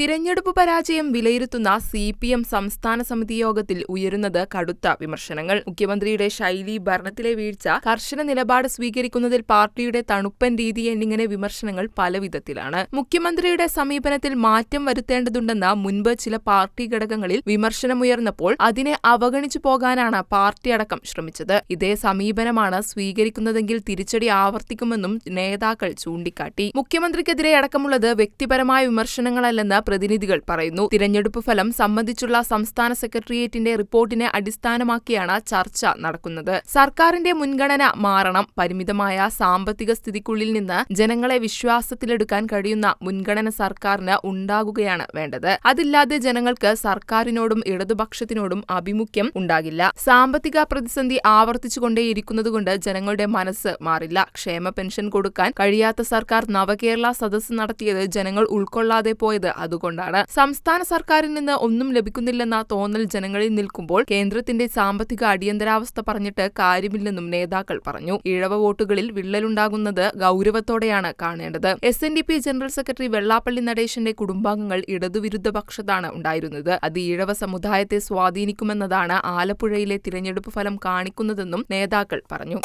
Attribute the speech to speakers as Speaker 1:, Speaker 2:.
Speaker 1: തിരഞ്ഞെടുപ്പ് പരാജയം വിലയിരുത്തുന്ന സി പി എം സംസ്ഥാന സമിതി യോഗത്തിൽ ഉയരുന്നത് കടുത്ത വിമർശനങ്ങൾ. മുഖ്യമന്ത്രിയുടെ ശൈലി ഭരണത്തിലെ വീഴ്ച കർശന നിലപാട് സ്വീകരിക്കുന്നതിൽ പാർട്ടിയുടെ തണുപ്പൻ രീതി എന്നിങ്ങനെ വിമർശനങ്ങൾ പലവിധത്തിലാണ് മുഖ്യമന്ത്രിയുടെ സമീപനത്തിൽ മാറ്റം വരുത്തേണ്ടതുണ്ടെന്ന മുൻപ് ചില പാർട്ടി ഘടകങ്ങളിൽ വിമർശനമുയർന്നപ്പോൾ അതിനെ അവഗണിച്ചു പോകാനാണ് പാർട്ടി അടക്കം ശ്രമിച്ചത്. ഇതേ സമീപനമാണ് സ്വീകരിക്കുന്നതെങ്കിൽ തിരിച്ചടി ആവർത്തിക്കുമെന്നും നേതാക്കൾ ചൂണ്ടിക്കാട്ടി. മുഖ്യമന്ത്രിക്കെതിരെ അടക്കമുള്ളത് വ്യക്തിപരമായ വിമർശനങ്ങളല്ലെന്ന് പ്രതിനിധികൾ പറയുന്നു. തിരഞ്ഞെടുപ്പ് ഫലം സംബന്ധിച്ചുള്ള സംസ്ഥാന സെക്രട്ടേറിയറ്റിന്റെ റിപ്പോർട്ടിനെ അടിസ്ഥാനമാക്കിയാണ് ചർച്ച നടക്കുന്നത്. സർക്കാരിന്റെ മുൻഗണന മാറണം പരിമിതമായ സാമ്പത്തിക സ്ഥിതിക്കുള്ളിൽ നിന്ന് ജനങ്ങളെ വിശ്വാസത്തിലെടുക്കാൻ കഴിയുന്ന മുൻഗണന സർക്കാരിന് ഉണ്ടാകുകയാണ് വേണ്ടത്. അതില്ലാതെ ജനങ്ങൾക്ക് സർക്കാരിനോടും ഇടതുപക്ഷത്തിനോടും അഭിമുഖ്യം ഉണ്ടാകില്ല. സാമ്പത്തിക പ്രതിസന്ധി ആവർത്തിച്ചുകൊണ്ടേയിരിക്കുന്നതുകൊണ്ട് ജനങ്ങളുടെ മനസ്സ് മാറില്ല. ക്ഷേമ പെൻഷൻ കൊടുക്കാൻ കഴിയാത്ത സർക്കാർ നവകേരള സദസ്സ് നടത്തിയത് ജനങ്ങൾ ഉൾക്കൊള്ളാതെ പോയത് അതുകൊണ്ടാണ് സംസ്ഥാന സർക്കാരിൽ നിന്ന് ഒന്നും ലഭിക്കുന്നില്ലെന്ന തോന്നൽ ജനങ്ങളിൽ നിൽക്കുമ്പോൾ കേന്ദ്രത്തിന്റെ സാമ്പത്തിക അടിയന്തരാവസ്ഥ പറഞ്ഞിട്ട് കാര്യമില്ലെന്നും നേതാക്കൾ പറഞ്ഞു. ഇഴവ വോട്ടുകളിൽ വിള്ളലുണ്ടാകുന്നത് ഗൗരവത്തോടെയാണ് കാണേണ്ടത്. S N D P general secretary Vellappally നടേശന്റെ കുടുംബാംഗങ്ങൾ ഇടതുവിരുദ്ധ പക്ഷത്താണ് ഉണ്ടായിരുന്നത്. അത് ഈഴവ സമുദായത്തെ സ്വാധീനിക്കുമെന്നതാണ് ആലപ്പുഴയിലെ തിരഞ്ഞെടുപ്പ് ഫലം കാണിക്കുന്നതെന്നും നേതാക്കൾ പറഞ്ഞു.